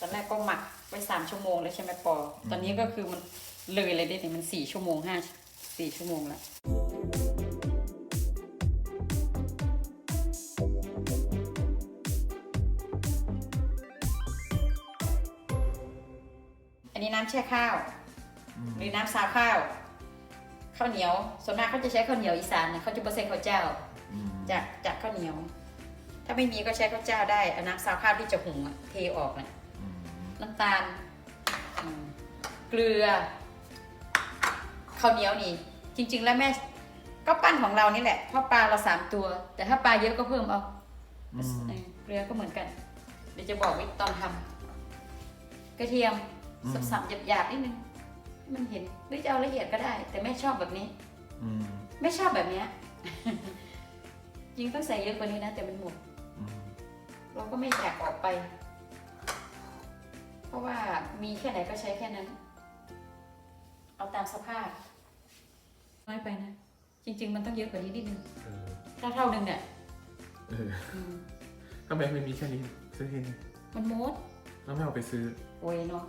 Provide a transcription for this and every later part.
ตอนแรกก็หมักไว้สามชั่วโมงแล้วใช่ไหมปอ ตอนนี้ก็คือมันเลยเลยได้เนี่ยมันสี่ชั่วโมงห้าสี่ชั่วโมงแล้วอันนี้น้ำแช่ข้าวอืมหรือน้ำซาวข้าวข้าวเหนียว ส่วนมากเขาจะใช้ข้าวเหนียวอีสานนะเขาจะเปอร์เซ็นต์ข้าวเจ้าอืมจากจากข้าวเหนียว ถ้าไม่มีก็ใช้ข้าวเจ้าได้เอาน้ำซาวข้าวที่จะหุงอะเทออกนะอืม น้ำตาลอืมเกลือข้าวเหนียวนี่ จริง ๆ แล้วแม่ก็ปั้นของเรานี่แหละเพราะปลาเราสามตัว แต่ถ้าปลาเยอะก็เพิ่มเอาอืม เออเกลือก็เหมือนกัน เดี๋ยวจะบอกวิธีตอนทำกระเทียมสับๆหยาบๆนิดนึงให้มันเห็นหรือจะเอาละเอียดก็ได้ แต่แม่ชอบแบบนี้ อืมไม่ชอบแบบเนี้ย จริงต้องใส่เยอะกว่านี้นะ แต่มันหมด อืมเราก็ไม่อยากออกไปเพ ราะว่ามีแค่ไหนก็ใช้แค่นั้น เอาตามสภาพ น้อยไปนะ จริง ๆ มันต้องเยอะกว่านี้นิดนึงเออถ้าเท่านึงเนี่ยเอออืมทำไมไม่มีแค่นี้ซื้อแค่นี้มันมดแล้วไม่เอาไปซื้อ โอ้ยเนาะ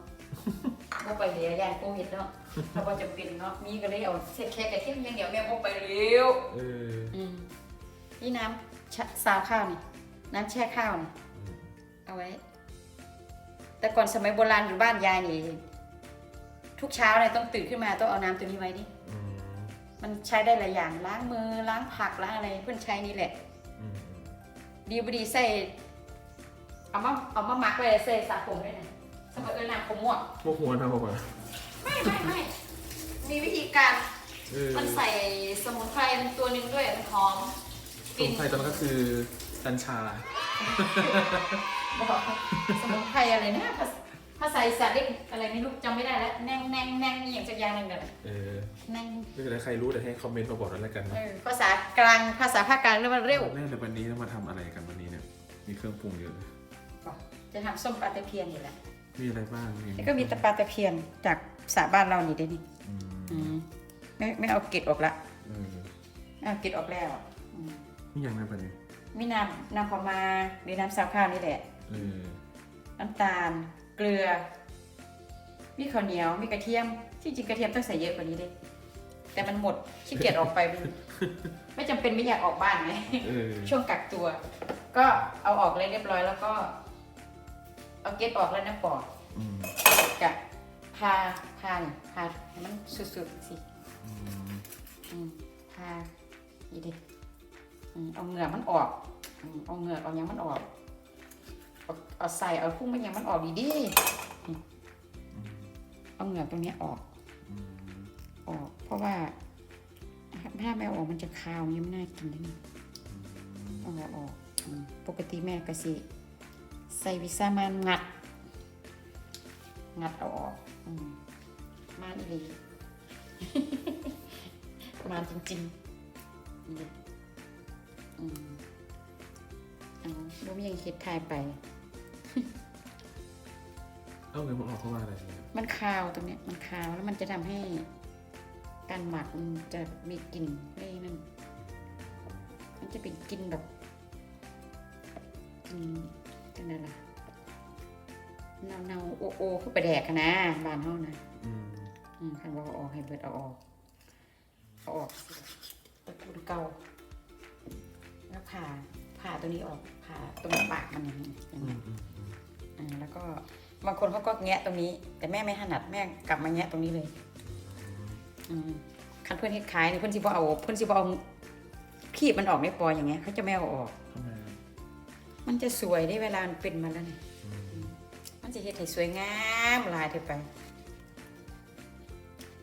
ก็ไปเหลียยานโควิดเนาะถ้าว่าจะเป็นเนาะมีก็เลยเอาเศษแค่กระเทียมอย่างเดียวแม่ก็ไปเร็วเอออืมนี่น้ำชะซาวข้าวนี่น้ำแช่ข้าวนี่ อืมเอาไว้ แต่ก่อนสมัยโบราณอยู่บ้านยายนี่ทุกเช้าเนี่ยต้องตื่นขึ้นมาต้องเอาน้ำตัวนี้ไว้นี่อืมมันใช้ได้หลายอย่างล้างมือล้างผักล้างอะไรเพื่อนใช้นี่แหละ อืมดีบดีใส่เอามาเอามาหมักไว้ใส่สระผมด้วยนะสมัยเออน้ำขมวกพวกหัวนะพวกหัวไม่ไม่ไม่มีวิธีการเออมันใส่สมุนไพรมันตัวหนึงด้วยมันหอมสมุนไพรตอนนั้นก็คือกัญชา บอกสมุนไพรอะไรนะภาษาภาษาอีสานเรียกอะไรไม่รู้จำไม่ได้แล้วแนงแนงแนงนี่อย่างสักอย่างหนึ่งเด้อเออแนงถ้าเกิดใครรู้เดี๋ยวให้คอมเมนต์มาบอกกันแล้วกันเอนะอภาษากลางภาษาภาคกลางเรียกว่าเร็วแม่แต่วันนี้เรามาทำอะไรกันวันนี้เนี่ย มีเครื่องปรุงเยอะเลยจะทำส้มปลาตะเพียนนี่แหละมีอะไรบ้างแล้วก็มีตะปลาตะเพียนจากสระบ้านเรานี่ได้นี่อืมอืมไม่ไม่เอาเกล็ดออกละเออไม่เอาเกล็ดออกแล้วอืมนี่อย่างนั้นปะเนี่ยมีน้ำน้ำขาวมาหรือน้ำซาวข้าวนี่แหละเออ น้ำตาล เกลือ มีข้าวเหนียว มีกระเทียม ที่จริงกระเทียมต้องใส่เยอะกว่านี้ดิแต่มันหมดขี้เกียจออกไปมันไม่จำเป็นไม่อยากออกบ้านไงเออช่วงกักตัว ก็เอาออกเลยเรียบร้อยแล้วก็ เอาเก็ตออกแล้วนะปอกอืมกับพาพานี่พาให้มันสุดๆสิอืมอืมพาอีดิอืมเอาเหงื่อมันออกอืมเอาเหงื่อเอาหยังมันออก เอาเอาใส่เอาพุ่งมันหยังมันออกดีดิอืมเอาเหงื่อตรงเนี้ยออกอืมออก เพราะว่าถ้าไม่เอาออกมันจะคาวยังไม่น่ากินเลยนี่เอาเหงื่อออกอืมปกติแม่ก็สิใส่วิสามันงัด งัดเอาออกอืมมาอีหลีมาจริงๆนี่อืมเอาบ่มีหยังคิดทายไป เอาเงินมันออกเพราะว่าอะไรเนี่ยมันคาวตรงเนี้ยมันคาวแล้วมันจะทำให้การหมักมันจะมีกลิ่นเร่นั่นมันจะเป็นกลิ่นแบบกลิ่นจังไดล่ะเนาเนาๆโอโอคือไปแดกอะนะบ้านเฮานะอืมอืมคันว่าเอาออกให้เบิดเอาออกเอาออกตะปูเก่าแล้วผ่าผ่าตัวนี้ออกผ่าตรงปากมันอย่างนี้อย่างอืนี้ มอืมอืมอ่าแล้วก็ บางคนเขาก็แงะตรงนี้ แต่แม่ไม่ถนัดแม่กลับมาแงะตรงนี้เลยอืมคันเพื่อนเฮ็ดขายนี่เพื่อนสิบ่เอาเพื่อนสิบ่เอาขีบมันออกไม่ปล่อยอย่างเงี้ยเขาจะไม่เอาออกทำไมอะมันจะสวยได้เวลามันเป็นมาแล้วนี่อืมมันจะเฮ็ดให้สวยงามหลายเท่าไป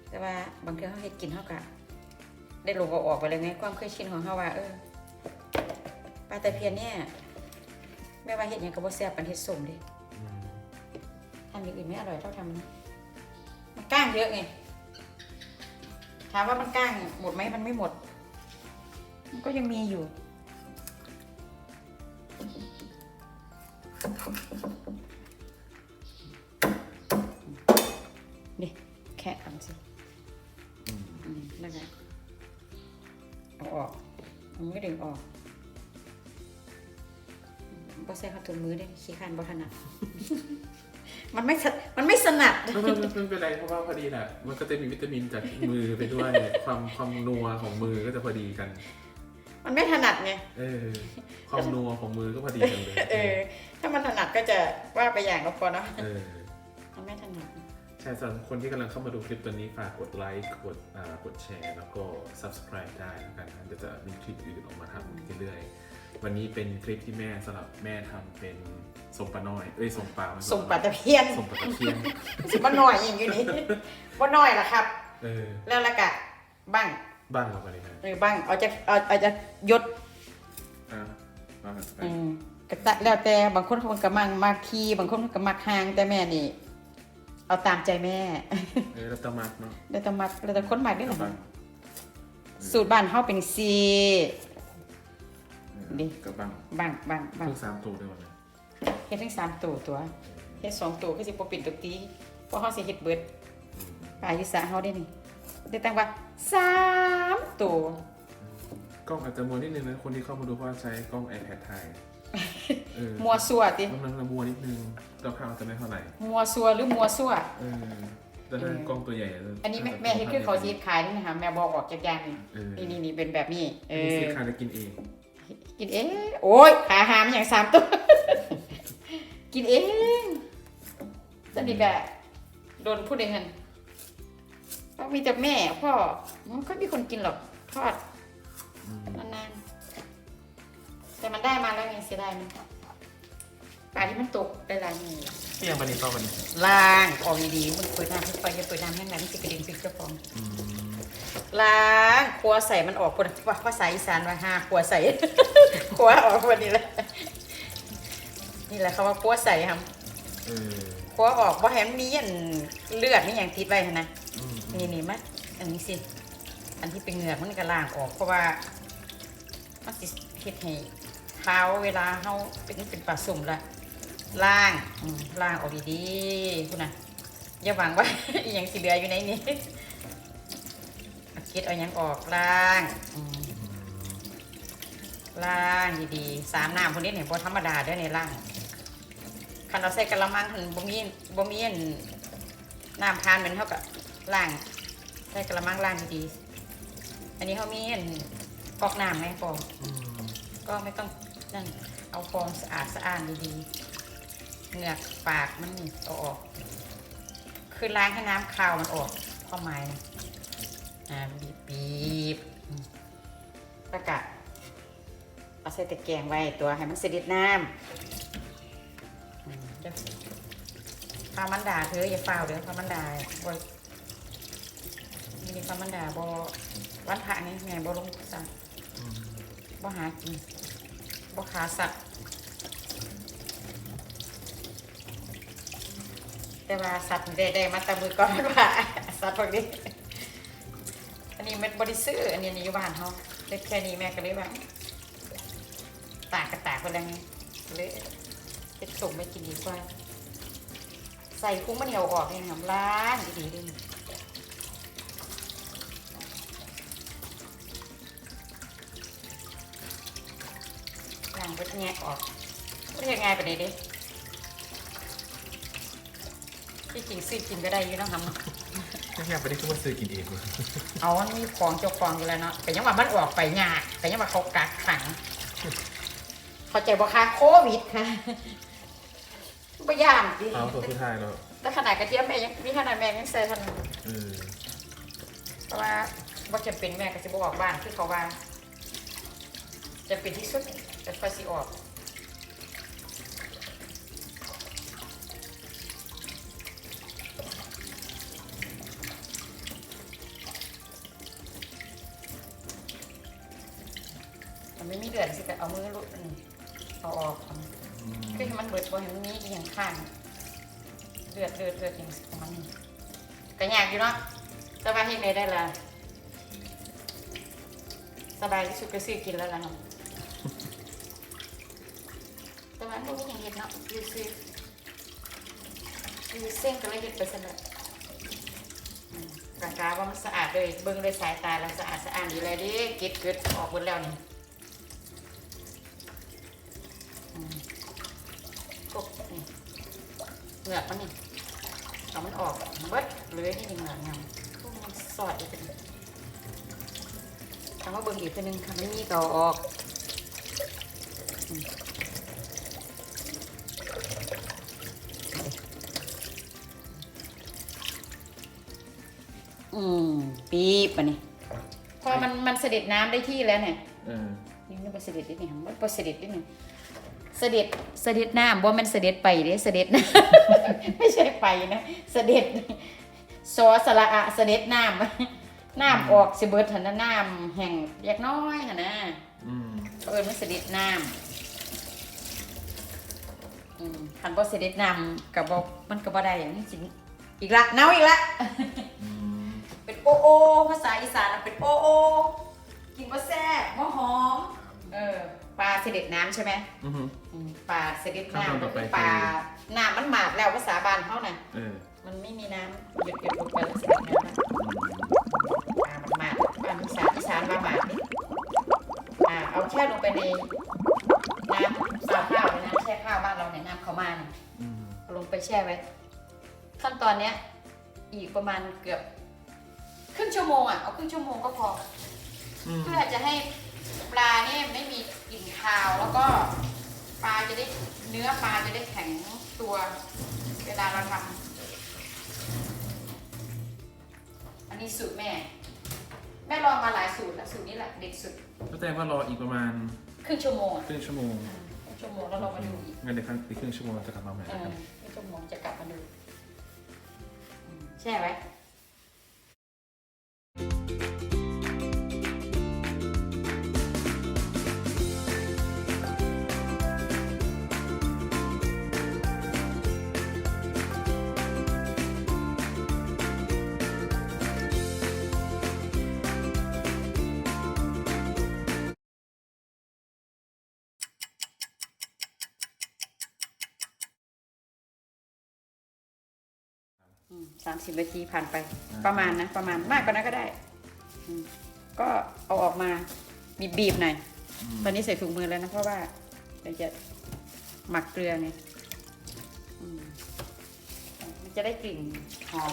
แต่ว่าบางทีเขาเฮ็ดกินเขากะได้ลงเอาออกไปเลยไงความเคยชินของเขาว่า เออปลาตะเพียนเนี่ยแม่ว่าเฮ็ดหยังก็บ่แซ่บปานเฮ็ดส้มเดิอืม ทำอย่างอื่นไม่อร่อยเท่าทำนะมันก้างเยอะไงถามว่ามันก้างหมดไหมมันไม่หมด มันก็ยังมีอยู่ นี่แค่เอาสิอืมอืมแล้วก็เอาออกมันไม่ดึงออกบ่ใส่ข้าวถุงมือได้ขี้คันบ่ถนัด มันไม่ถมันไม่สนัด ไม่ไม่ไม่ไม่เป็นไรเพราะว่าพอดีแหละมันก็จะมีวิตามินจากมือไปด้วย ความความนัวของมือก็จะพอดีกัน มันไม่ถนัดไง เออ ความนัวของมือก็พอดีกันเลยเออ ถ้ามันถนัดก็จะว่าไปอย่างก็พอเนาะ เออมันไม่ถนัด ใช่สำหรับคนที่กำลังเข้ามาดูคลิปตัวนี้ฝากกดไลค์กดอ่ากดแชร์ แล้วก็ subscribe ได้แล้วกันนะเดี๋ยวจะมีคลิปอื่นออกมาทำเรื่อยๆวันนี้เป็นคลิปที่แม่สำหรับแม่ทำเป็น สมปลาน้อย เอ้ยสมปลาส่งปลาตะเพียนสมปลาตะเพียนสิบ่น้อยอย่างอยู่นี่บ่น้อยล่ะครับ เออแล้วละกะบ้างบ้างเราไปเลยนะหรือบ้างเอาจะเอาเอาจะยศอะบ้างกันไปอืมก็ตะแล้วแต่บางคนเขาก็มักมากทีบางคนเขาก็มักห่างแต่แม่นี่ เอาตามใจแม่ เออแล้วตะมักเนาะแล้วแต่มักแล้วแต่คนมักได้หรอบ้างสูตรบ้านเฮาเป็นซี ดิก็บ้างบางบางบาง เพิ่งสามตัวด้วยวันนี้ เฮ็ดทั้งสามตัวตัวเฮ็ดสองตัวคือสิบ่เป็นตัวตีเพราะเฮาสิเฮ็ดเบิดอืมปลายที่สาเฮาได้นี่ได้ตั้งว่าสามตัวกล้องอาจจะมัวนิดนึงนะคนที่เข้ามาดูเพราะว่าใช้กล้อง iPad ถ่ายเออมัวซัวติกำลังละมัวนิดนึงเราภาพจะไม่เท่าไหร่มัวซัวหรือมัวซัวเออแต่ถ้ากล้องตัวใหญ่จะอันนี้แม่แม่เฮ็ดคือเขาสิเฮ็ดขายนี่นะคะแม่บอกออกจากอย่างนี่เออนี่นี่นี่เป็นแบบนี้เอมีอสินค้าจะกินเองกินเองโอ้ยขาหามอย่างสามตัว กินเองสนิทกะโดนพูดเองหันก็มีแต่แม่พ่อมันก็มีคนกินหรอกทอดอืมนานๆแต่มันได้มาแล้วไงเสียดายมันปลาที่มันตกได้หลายมือที่ยังปนิต่อวันนี้ล้างออกดีๆมันเปิดน้ำขึ้นไปอย่าเปิดน้ำแห้งน้ำมันจะกระเด็นไปเจ้าของอืมล้างครัวใส่มันออกคนว่าภาษาอีสานว่าห้าครัวใส่ครัวออกวันนี้แหละ นี่แหละคำว่าครัวใส่ครับเออครัวออกว่าแฮมนมีอันเลือดนี่อย่างติดไว้หั่นนะอืมนี่นี่มั้ยอันนี้สิอันที่เป็นเหงือกมันก็ล้างออกเพราะว่ามันสิเฮ็ดให้เท้าเวลาเฮาเป็นเป็นปลาสุ่มละล้างอืมล้างออกดีๆคุณน่ะอย่าหวังว่าอหยังสิเหลืออยู่ในนี้เอาคิดเอาหยังออกล้างอืม ล่างดีๆ สามน้ำคนนี้เนี่ยบ่ธรรมดาเด้อในล่าง คันเราใส่กะละมังหันบ่มีบ่มีอันน้ำทานเหมือนเท่ากับล่างใส่กะละมังล่างดีๆอันนี้เขามีอันฟอกน้ำไหมฟองอืมก็ไม่ต้องนั่นเอาฟองสะอาดสะอ้านดีๆเหงือกปากมันนี่เอาออก คือล้างให้น้ำคาวมันออกความหมายนะอ่าบีบบีบๆอืมแล้วกะเอาใส่ตะแกรงไว้ตัวให้มันเสด็จน้ำ อืมเดี๋ยวพามันดาเธออย่าฟาเด้อพามันดาบ่มีพามันดาบ่วันพระนี่ไงบ่ลงสัตว์บ่หากินบ่ขาสัตว์แต่ว่าสัตว์ได้ได้มาตะมือก่อนว่าสัตว์พวกนี้อันนี้มันบริซื้ออันนี้ในอยู่บ้านเขาเล็กแค่นี้แม่ก็เลยว่าตากกระตากไปแล้วไงเลย เป็นส่งไม่กินดีกว่า ใส่กุ้งมันเหนียวออกเองน้ำล้างดีๆเลยล้างไปแงะออกไม่ใช่ง่ายไปไหนเด้ที่จริงซื้อกินก็ได้อยี่เน้องทำไม่ใช่ปนิก็มาซื้อกินเองเลยเอามันมีของเจ้าของอยู่แล้วเนาะแต่ยังว่ามันออกไปยากแต่ยังว่าเขากักขัง เข้าใจบ่คะโควิดค่ะบ่ย่านดิเอาตัวสุดท้ายแล้วแต่ขนาดกระเทียมแม่ยังมีขนาดแม่ยังใส่ทันเออเพราะว่าบ่จำเป็นแม่ก็สิบ่ออกบ้านคือเขาว่าจะเป็นที่สุดแต่ค่อยสิออก ข้างเลือดเลือดเลือดอย่างของมันนี่ก็ยากอยู่เนาะแต่ว่าเฮ็ดได้ได้ละสบายที่สุดก็ซื้อกินแล้วล่ะเนาะแต่ว่าบ่มีหยังเฮ็ดเนาะซื้อซื้อซื้อเส้นก็เลยเฮ็ดไปซั่นแหละอืมกะกาว่ามันสะอาดเลยเบิ่งด้วยสายตาแล้วสะอาดสะอ้านดีเลยเดิเก็บเกิดออกหมดแล้วนี่อืม เหงือกมันนี่เอามันออกเบิดเลยนี่เหงือกงามพวกมันสอดอีกเป็นทำว่าเบิ่งอีกตัวหนึงทำไม่มีก็เอาออกอืมอืมปีบปะนี่พอมันมันเสด็จน้ำได้ที่แล้วเนี่ยเออนี่มันบ่เสด็จได้นี่มันบ่เสด็จได้นี่ เสด็จเสด็จน้ำบ่แมันเสด็จไปเด้เสด็จน้ำไม่ใช่ไปนะเสด็จสอสระอะเสด็จน้ำน้ำออกสิเบิดหันนะน้ำแห่งเรียกน้อยหันนะอืมเอิ้นมันเสด็จน้ำอืมคันบ่เสด็จน้ำก็บ่มันก็บ่ได้อย่างนี้สิอีกละเนาอีกละอืมเป็นโอโอภาษาอีสานน่ะเป็นโอโอกินบ่แซ่บบ่หอม เออ ปลาเสด็จน้ำใช่ไหมอือหืออืมปลาเสด็จขั้นตอนน้ำต่ก็อไป คือปลาน้ำมันหมาดแล้วภาษาบ้านเขาน่ะเออมันไม่มีน้ำหยุดหยุดลงไปแล้วเสด็จน้ำนะปลามันหมาดปลาอีสานอีสานมาหมาดนี่อ่าเอาแช่ลงไปในน้ำสาข้าวในน้ำแช่ข้าวบ้านเราเนี่ยน้ำเขาวมาเนี่ย อืมเอาลงไปแช่ไว้ ขั้นตอนเนี้ย อีกประมาณเกือบ ครึ่งชั่วโมงอะเอาครึ่งชั่วโมงก็พออืมเพื่อจะให้ปลาเนี่ยไม่มีกลิ่น คาวแล้วก็ปลาจะได้เนื้อปลาจะได้แข็งตัวเวลาเราทำอันนี้สูตรแม่ แม่ลองมาหลายสูตรแล้วสูตรนี้แหละเด็ดสุดก็แสดงว่ารออีกประมาณครึ่งชั่วโมงอะครึ่งชั่วโมงครึ่งชั่วโมงแล้วเรามาดูอีกงั้นเดี๋ยวครั้งอีกครึ่งชั่วโมงเราจะกลับมาใหม่เอนะคอรับครึ่งชั่วโมงจะกลับมาดูอืมแช่ไว้ สามสิบนาทีผ่านไปประมาณนะประมาณมากกว่านั้นก็ได้อืมก็เอาออกมาบีบบีบๆหน่อยอืมตอนนี้ใส่ถุงมือแล้วนะเพราะว่าเดี๋ยวจะหมักเกลือไงอืมมันจะได้กลิ่นหอม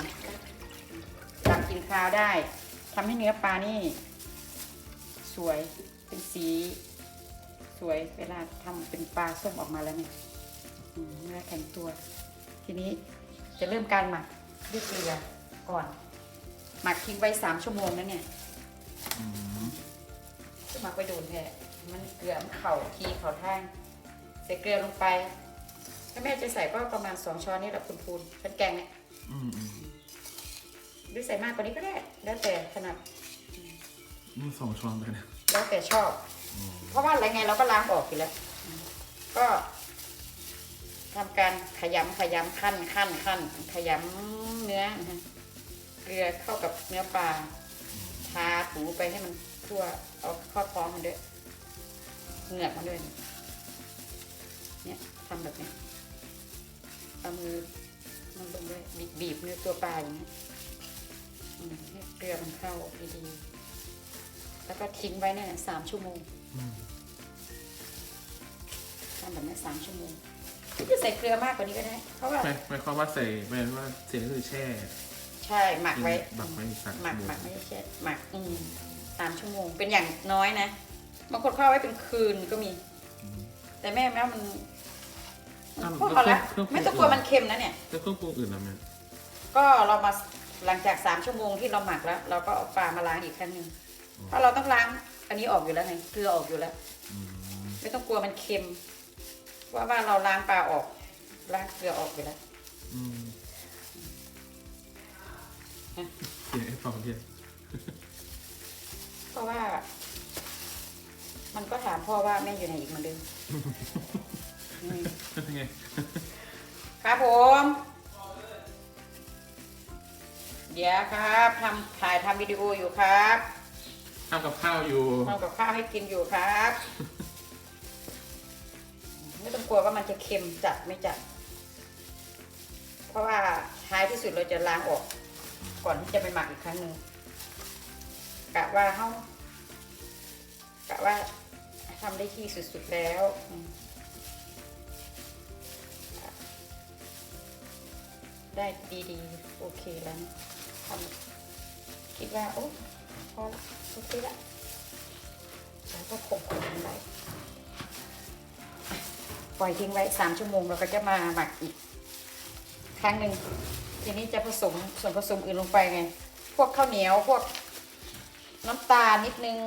ดับกลิ่นคาวได้ทำให้เนื้อปลานี่ สวยเป็นสี สวยเวลาทำเป็นปลาส้มออกมาแล้วเนี่ยอืมเนื้อแข็งตัว ทีนี้จะเริ่มการหมัก ด้วยเกลือก่อน หมักทิ้งไว้สามชั่วโมงนะเนี่ยอืมจะหมักไปโดนแท้มันเกลือมันเข่าทีเข่าทางใส่เกลือลงไป ถ้าแม่จะใส่ก็ประมาณสองช้อนนี่แหละคุณพูนเป็นแกงเนี่ยอืมอืมหรือใส่มากกว่านี้ก็ได้ แล้วแต่ถนัดนี่สองช้อนไปนะแล้วแต่ชอบอืมเพราะว่าอะไรไงเราก็ล้างออกอยู่แล้ว ก็ ทำการขยำขยำขั้นขั้นขั้นขยำเนื้อเกลือเข้ากับเนื้อปลาทาถูไปให้มันทั่วเอาข้าท้องมันด้วยเหงือกมันด้วยเนี่ยทำแบบนี้เอามือมันลงด้วยบีบบีบเนื้อตัวปลาอย่างนี้ให้เกลือมันเข้าดีๆแล้วก็ทิ้งไว้เนี่ยสามชั่วโมงทำแบบนี้สามชั่วโมง จะใส่เกลือมากกว่านี้ก็ได้ เพราะว่าหมายหมายความว่าใส่หมายว่าเสร็จก็คือแช่ใช่ หมักไว้ หมักไว้อีกสักหมักชั่วโมงหมักไม่ใช่แช่หมักอืมสามชั่วโมง เป็นอย่างน้อยนะ บางคนเข้าไว้เป็นคืนก็มีอืมแต่แม่แม่มันอ้าวพวกเขาละเครื่องปรุงไม่ต้องกลัวมันเค็มนะเนี่ย แล้วเครื่องปรุงอื่นล่ะแม่ก็เรามาหลังจากสามชั่วโมงที่เราหมักแล้ว เราก็เอาปลามาล้างอีกครั้งหนึ่งเพราะเราต้องล้างอันนี้ออกอยู่แล้วไงเกลือออกอยู่แล้ว อืมไม่ต้องกลัวมันเค็ม ว่าว่าเราล้างปลาออกล้างเกลือออกอยู่แล้วอืมฮะเสียงไอ้ฟองเนี่ยเพราะว่า มันก็ถามพ่อว่าแม่อยู่ไหนอีกเหมือนเดิมอืมเป็นไงครับผม เดี๋ยวครับทำถ่ายทำวิดีโออยู่ครับทำกับข้าวอยู่ทำกับข้าวให้กินอยู่ครับไม่ต้องก ลัวว่ามันจะเค็มจัดไม่จัด เพราะว่าท้ายที่สุดเราจะล้างออก ก่อนที่จะไปหมักอีกครั้งหนึ่งกะว่าเขากะว่าทำได้ที่สุดๆแล้วได้ดีๆ โอเคแล้วทำคิดว่า โอ้พอโอเคละแล้วก็คงคงไว้ ปล่อยทิ้งไว้สามชั่วโมงเราก็จะมาหมักอีก ครั้งหนึ่งทีนี้จะผสมส่วนผสมอื่นลงไปไง พวกข้าวเหนียวพวกน้ำตาลนิดนึง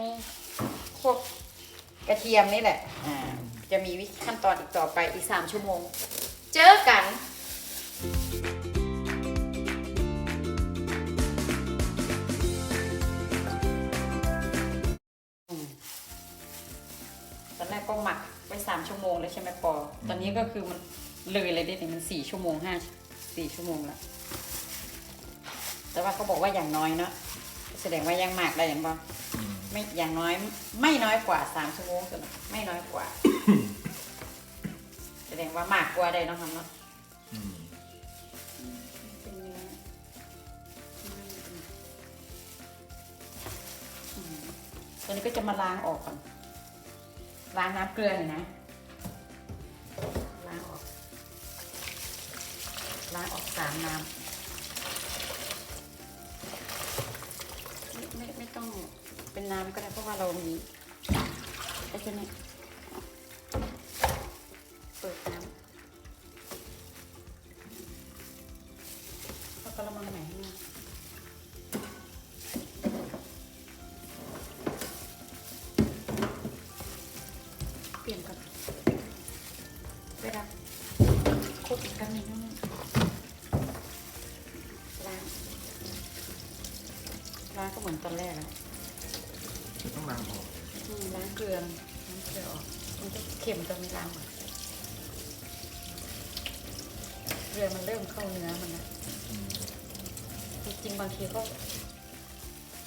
พวกกระเทียมนี่แหละ อ่า จะมีวิธีขั้นตอนอีกต่อไปอีกสามชั่วโมง เจอกัน ก็คือมันเลยเลยได้เนี่ยมันสี่ชั่วโมงห้าสี่ชั่วโมงแล้วแต่ว่าเขาบอกว่าอย่างน้อยเนาะแสดงว่ายังหมักได้อย่างบ่ไม่อย่างน้อย ไม่น้อยกว่าสามชั่วโมงสินะไม่น้อยกว่า แสดงว่าหมากกว่าได้เนาะครับเนาะอืมเป็นเนื้ออืมตอนนี้ก็จะมาล้างออกก่อนล้างน้ำเกลือหน่อยนะ ล้างออกสามน้ำไม่ไม่ไม่ต้องเป็นน้ำก็ได้เพราะว่าเรามีไอ้เจ้านี่ ล้างก็เหมือนตอนแรกอะต้องล้างออกอืมล้างเกลือล้างเกลือออกมันจะเค็มตอนนี้ล้างหมดเกลือมันเริ่มเข้าเนื้อมันนะอืมจริงๆบางทีก็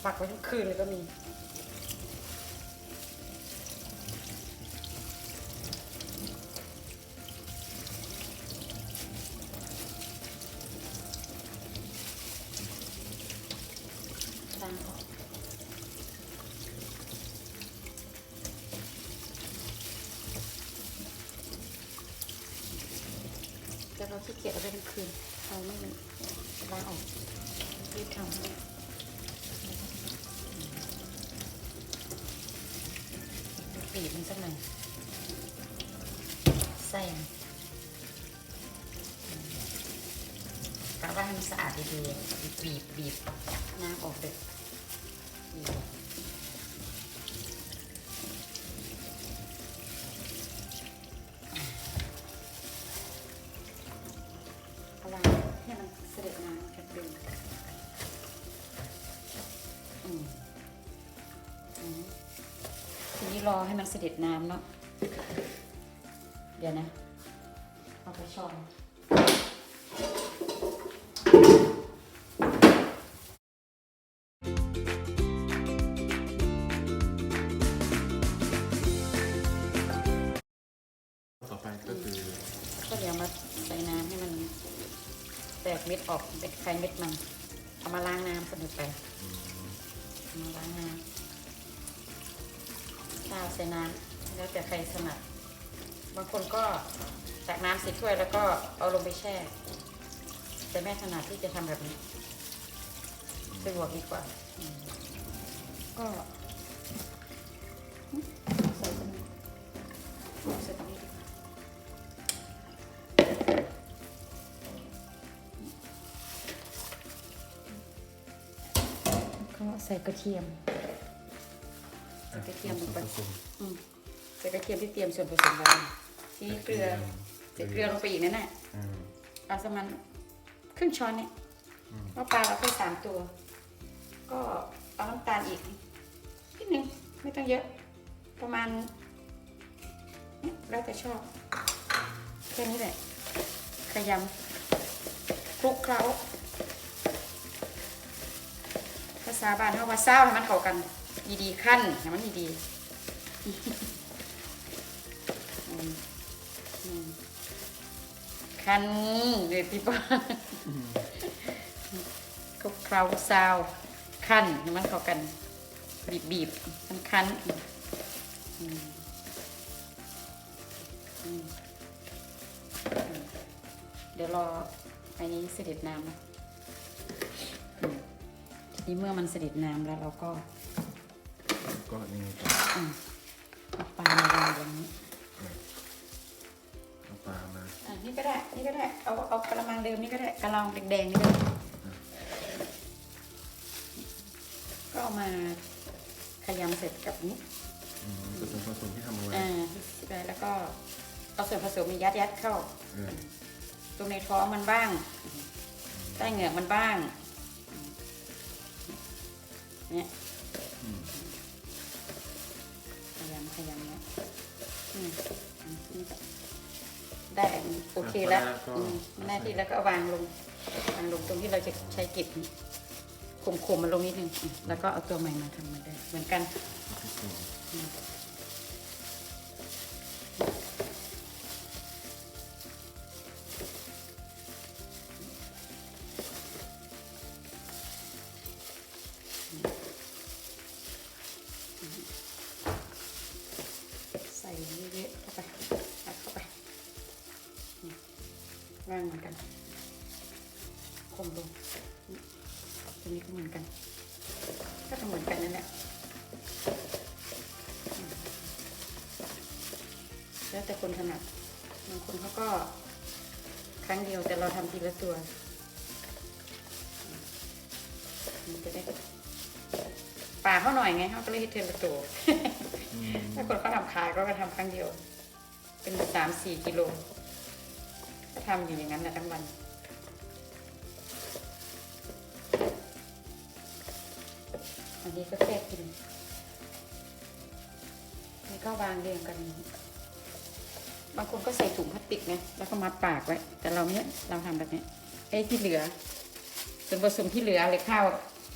ปักไว้ทั้งคืนเลยก็มี ปีบมันสักหน่อยใส่กะว่าให้มันสะอาดดีๆบีบบีบน้ำออกเด็ด สด็จน้ำเนาะ เดี๋ยวนะ เอาไปช้อนต่อไปก็คือ ก็เดี๋ยวมาใส่น้ำให้มันแตกเม็ดออกเป็นไข่เม็ดมัน เอามาล้างน้ำสนุกไป อืม ข้าวใส่น้ำแล้วแต่ใครถนัดบางคนก็ตักน้ำใส่ถ้วยแล้วก็เอาลงไปแช่ แต่แม่ถนัดที่จะทำแบบนี้สะดวกดีกว่า ก็ใส่ตรงนี้ใส่ตรงนี้ก็ใส่กระเทียม ส่กระเทียมลงไปผสมอืมใส่กระเทียมที่เตรียมส่วนผสมไว้ทีนี้เกลือใส่เกลือลงไปอีกนั่นแหละอืมเอาประมาณครึ่งช้อนเนี่ยอืมเพราะปลาเราแค่สามตัว ก็เอาน้ำตาลอีกนิดนึงไม่ต้องเยอะ ประมาณเนี่ยแล้วแต่ชอบแค่นี้แหละขยำคลุกเคล้าภาษาบ้านเขาว่าเศร้าให้มันเข้ากัน ดีๆขั้นให้มันดีๆอืมอืมคันเด็ดพี่ป้ากเคล้าซาวคันให้มันเข้ากันบีบบีบมันคันเดี๋ยวรออันนี้เสด็จน้ำแล้วอืมทีนี้เมื่อมันเสด็จน้ำแล้วเราก็ ก็นี่ต่ออืมเอาปลามาวางอย่างนี้ เอาปลามาอะนี่ก็ได้ นี่ก็ได้ เอาเอากระมังเดิมนี่ก็ได้กระลองแดงๆนี่ก็ได้ก็เอามาขยำเสร็จกับนี้อืมผสมผสมที่ทำเอาไว้อ่าแล้วก็เอาส่วนผสมมียัดยัดๆเข้า เออตรงในท้องมันบ้าง ใต้เหงือกมันบ้าง เนี่ย ได้อันนี้โอเคแล้วอืมหน้าที่แล้วก็เอาวางลงวางลงตรงที่เราจะใช้เก็บนี่ข่มๆมันลงนิดนึงอืมแล้วก็เอาตัวใหม่มาทำมันได้เหมือนกันที่ส วางเหมือนกันคมลงนี่ตัวนี้ก็เหมือนกัน ก็ทำเหมือนกันนั่นแหละอืมแล้วแต่คนถนัดบางคนเขาก็ครั้งเดียวแต่เราทำทีละตัวมันจะได้ป่าเขาหน่อยไงเขาก็เลยให้เทละตัวอืมถ้าคนเขาทำขายก็ทำครั้งเดียว เป็นสามสี่กิโลก็ ทำอยู่อย่างนั้นแหละทั้งวัน อันนี้ก็แค่กิน นี่ก็วางเรียงกัน บางคนก็ใส่ถุงพลาสติกไงแล้วก็มัดปากไว้ แต่เราเนี้ยเราทำแบบนี้ไอ้ที่เหลือส่วนผสมที่เหลือเลยข้าว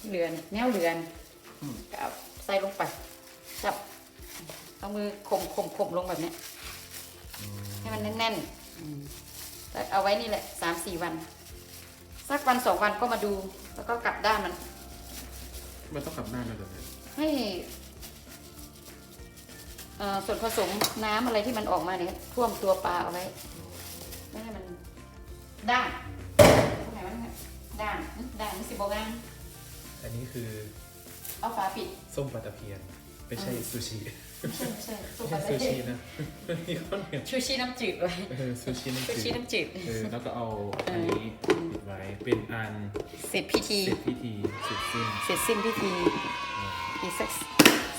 เหลือนแนวเหลือนก็เอาใส่ลงไปจับเอามือข่มข่มข่มลงแบบนี้ให้มันแน่นๆ เอาไว้นี่แหละสามสี่วัน สักวันสองวันก็มาดู แล้วก็กลับด้านมันมันต้องกลับหน้ามาแบบนี้ให้เอ่อส่วนผสมน้ำอะไรที่มันออกมาเนี่ยท่วมตัวปลาเอาไว้ไม่ให้มันด้านตรงไหนมันด้านอื้อด้านมันสิบงามอันนี้คือ เอาฝาปิด ส้มปลาตะเพียน ไม่ใช่ซูชิไม่ ใช่ไม่ใช่สุไม่กใช่ซูชินะนี่ข้าวเหนียวชูชีน้ำจืดไว้เออซูชินั่นชูคือชีน้ำจืดเออแล้วก็เอาอันนี้ปิดไว้เป็นอันเสร็จพิธี เสร็จพิธีเสร็จสิ้นเสร็จสิ้นพิธีเอออีกสัก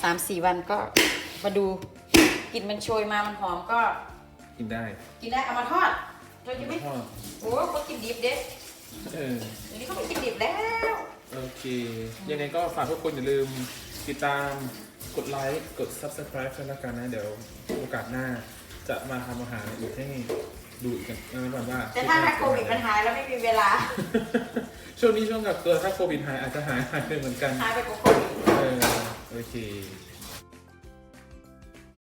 สามสี่วันก็มาดูกลินมันโชยมามันหอมก็ กินได้กินได้เอามาทอดโดยที่ไม่ทอดโอ้เขากินดิบเด็ดเออ อันนี้เขาไม่กินดิบแล้ว โอเค ยังไงก็ฝากทุกคนอย่าลืมติดตาม กดไลค์กด subscribe กันแล้วกันนะเดี๋ยวโอกาสหน้าจะมาทำอาหารอีกให้ดูอีกกันนะว่าว่าแต่ถ้าโควิดมันหายแล้วไม่มีเวลา ช่วงนี้ช่วงกับตัวถ้าโควิดหายอาจจะหายหายไปเหมือนกันหายไปกับโควิดเออโอเค